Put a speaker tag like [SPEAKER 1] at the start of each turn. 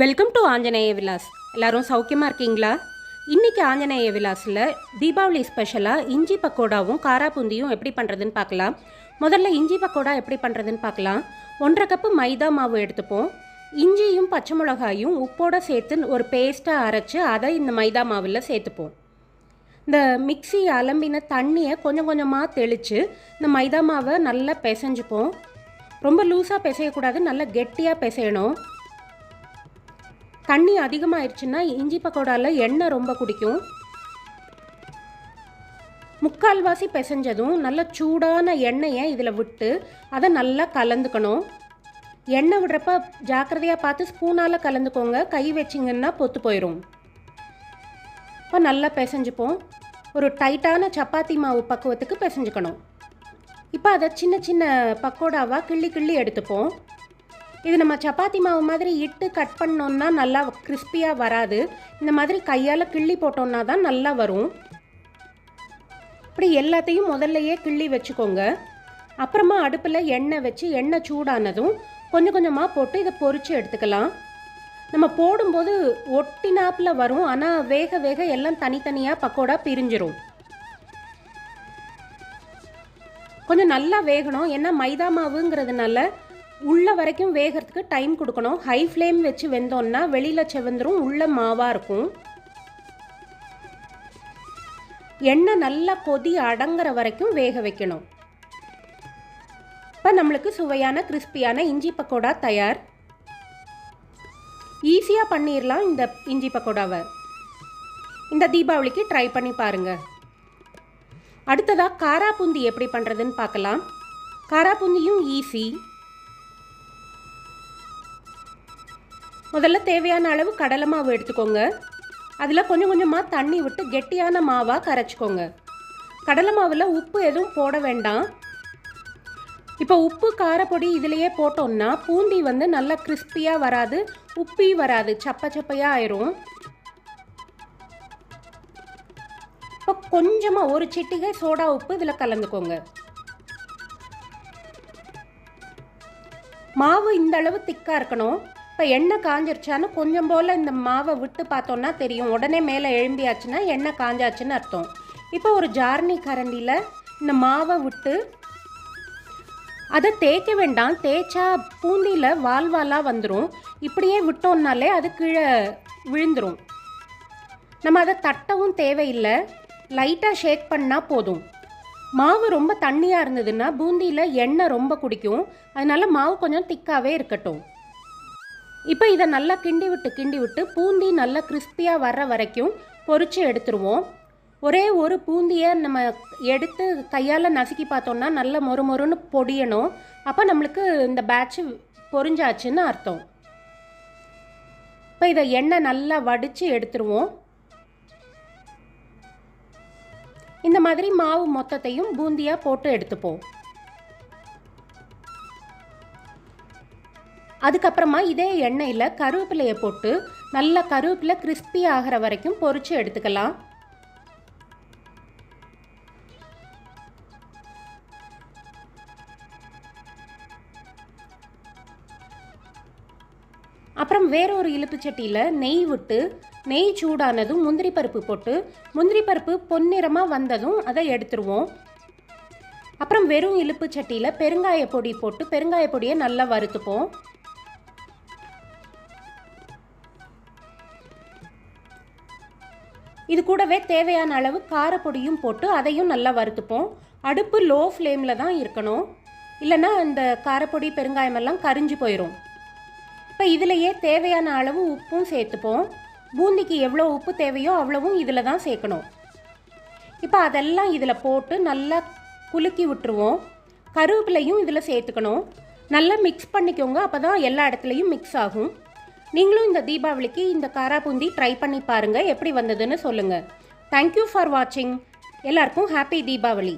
[SPEAKER 1] Welcome to Anjaneya Vilas எல்லாரும் சௌக்கியமாக இருக்கீங்களா? இன்றைக்கி ஆஞ்சநேய விலாஸில் தீபாவளி ஸ்பெஷலாக இஞ்சி பக்கோடாவும் காராபூந்தியும் எப்படி பண்ணுறதுன்னு பார்க்கலாம். முதல்ல இஞ்சி பக்கோடா எப்படி பண்ணுறதுன்னு பார்க்கலாம். ஒன்றரை கப்பு மைதா மாவு எடுத்துப்போம். இஞ்சியும் பச்சை மிளகாயும் உப்போடு சேர்த்து ஒரு பேஸ்ட்டாக அரைச்சி அதை இந்த மைதா மாவில் சேர்த்துப்போம். இந்த மிக்ஸி அலம்பின தண்ணியை கொஞ்சம் கொஞ்சமாக தெளித்து இந்த மைதா மாவை நல்லா பிசைஞ்சுப்போம். ரொம்ப லூஸாக பிசையக்கூடாது நல்லா கெட்டியாக பிசையணும். தண்ணி அதிகமாகிடுச்சுன்னா இஞ்சி பக்கோடாவில் எண்ணெய் ரொம்ப குடிக்கும். முக்கால்வாசி பிசைஞ்சதும் நல்ல சூடான எண்ணெயை இதில் விட்டு அதை நல்லா கலந்துக்கணும். எண்ணெய் விடுறப்ப ஜாக்கிரதையாக பார்த்து ஸ்பூனால் கலந்துக்கோங்க. கை வச்சிங்கன்னா பொத்து போயிடும் இப்போ நல்லா பிசைஞ்சுப்போம். ஒரு டைட்டான சப்பாத்தி மாவு பக்குவத்துக்கு பிசைஞ்சுக்கணும். இப்போ அதை சின்ன சின்ன பக்கோடாவாக கிள்ளி கிள்ளி எடுத்துப்போம். இது நம்ம சப்பாத்தி மாவு மாதிரி இட்டு கட் பண்ணோம்னா நல்லா கிறிஸ்பியாக வராது. இந்த மாதிரி கையால் கிள்ளி போட்டோம்னா தான் நல்லா வரும். இப்படி எல்லாத்தையும் முதல்லையே கிள்ளி வச்சுக்கோங்க. அப்புறமா அடுப்பில் எண்ணெய் வச்சு எண்ணெய் சூடானதும் கொஞ்சம் கொஞ்சமாக போட்டு இதை பொரித்து எடுத்துக்கலாம். நம்ம போடும்போது ஒட்டினாப்பில் வரும் ஆனால் வேக வேக எல்லாம் தனித்தனியாக பக்கோடா பிரிஞ்சிரும். கொஞ்சம் நல்லா வேகணும். ஏன்னா மைதா மாவுங்கிறதுனால உள்ள வரைக்கும் வேகிறதுக்கு டைம் கொடுக்கணும். ஹை ஃப்ளேம் வச்சு வெந்தோம்னா வெளியில் செவந்துரும் உள்ள மாவாக இருக்கும். எண்ணெய் நல்லா கொதி அடங்குற வரைக்கும் வேக வைக்கணும். இப்போ நம்மளுக்கு சுவையான கிறிஸ்பியான இஞ்சி பக்கோடா தயார். ஈஸியாக பண்ணிடலாம் இந்த இஞ்சி பக்கோடாவை. இந்த தீபாவளிக்கு ட்ரை பண்ணி பாருங்கள் அடுத்ததாக காராபூந்தி எப்படி பண்ணுறதுன்னு பார்க்கலாம். காராபூந்தியும் ஈஸி முதல்ல தேவையான அளவு கடலை மாவு எடுத்துக்கோங்க. அதில் கொஞ்சம் கொஞ்சமாக தண்ணி விட்டு கெட்டியான மாவாக கரைச்சிக்கோங்க. கடலை மாவில் உப்பு எதுவும் போட வேண்டாம். இப்போ உப்பு காரப்பொடி இதிலையே போட்டோம்னா பூந்தி வந்து நல்லா கிறிஸ்பியாக வராது உப்பி வராது சப்ப சப்பையாக ஆயிரும். இப்போ கொஞ்சமாக ஒரு சிட்டிகை சோடா உப்பு இதில் கலந்துக்கோங்க. மாவு இந்த அளவு திக்காக இருக்கணும். இப்போ எண்ணெய் காஞ்சிருச்சான்னு கொஞ்சம் போல் இந்த மாவை விட்டு பார்த்தோன்னா தெரியும். உடனே மேலே எழும்பியாச்சுன்னா எண்ணெய் காஞ்சாச்சுன்னு அர்த்தம். இப்போ ஒரு ஜார்னி கரண்டியில் இந்த மாவை விட்டு அதை தேய்க்க வேண்டாம். தேய்ச்சா பூந்தியில் வால் வாலாக வந்துடும் இப்படியே விட்டோம்னாலே அது கீழே விழுந்துடும் நம்ம அதை தட்டவும் தேவையில்லை. லைட்டாக ஷேக் பண்ணால் போதும். மாவு ரொம்ப தண்ணியாக இருந்ததுன்னா பூந்தியில் எண்ணெய் ரொம்ப குடிக்கும். அதனால மாவு கொஞ்சம் திக்காகவே இருக்கட்டும். இப்போ இதை நல்லா கிண்டி விட்டு கிண்டி விட்டு பூந்தி நல்லா கிறிஸ்பியாக வர்ற வரைக்கும் பொறிச்சு எடுத்துருவோம். ஒரே ஒரு பூந்தியை நம்ம எடுத்து கையால் நசுக்கி பார்த்தோம்னா நல்ல மொறு மொறுன்னு பொடியணும். அப்போ நம்மளுக்கு இந்த பேட்ச் பொரிஞ்சாச்சுன்னு அர்த்தம். இப்போ இதை எண்ணெய் நல்லா வடித்து எடுத்துருவோம். இந்த மாதிரி மாவு மொத்தத்தையும் பூந்தியாக போட்டு எடுத்துப்போம். அதுக்கப்புறமா இதே எண்ணெயில் கருவேப்பிலையை போட்டு நல்லா கருவேப்பிலை கிறிஸ்பி ஆகிற வரைக்கும் பொரிச்சு எடுத்துக்கலாம். அப்புறம் வேறொரு இழுப்பு சட்டியில் நெய் விட்டு நெய் சூடானதும் முந்திரி பருப்பு போட்டு முந்திரி பருப்பு பொன்னிறமாக வந்ததும் அதை எடுத்துருவோம். அப்புறம் வெறும் இழுப்பு சட்டியில் பெருங்காய பொடி போட்டு பெருங்காய பொடியை நல்லா வறுத்துப்போம். இது கூடவே தேவையான அளவு காரப்பொடியும் போட்டு அதையும் நல்லா வறுத்துப்போம். அடுப்பு லோ ஃப்ளேமில் தான் இருக்கணும். இல்லைன்னா இந்த காரப்பொடி பெருங்காயமெல்லாம் கரிஞ்சு போயிடும் இப்போ இதிலையே தேவையான அளவு உப்பும் சேர்த்துப்போம். பூந்திக்கு எவ்வளோ உப்பு தேவையோ அவ்வளவும் இதில் தான் சேர்க்கணும். இப்போ அதெல்லாம் இதில் போட்டு நல்லா குலுக்கி விட்டுருவோம். கருவேப்பிலையும் இதில் சேர்த்துக்கணும். நல்லா மிக்ஸ் பண்ணிக்கோங்க. அப்போ தான் எல்லா இடத்துலையும் மிக்ஸ் ஆகும். நீங்களும் இந்த தீபாவளிக்கு இந்த காராபூந்தி ட்ரை பண்ணி பாருங்கள் எப்படி வந்ததுன்னு சொல்லுங்கள் தேங்க்யூ ஃபார் வாட்சிங் எல்லாருக்கும் ஹாப்பி தீபாவளி.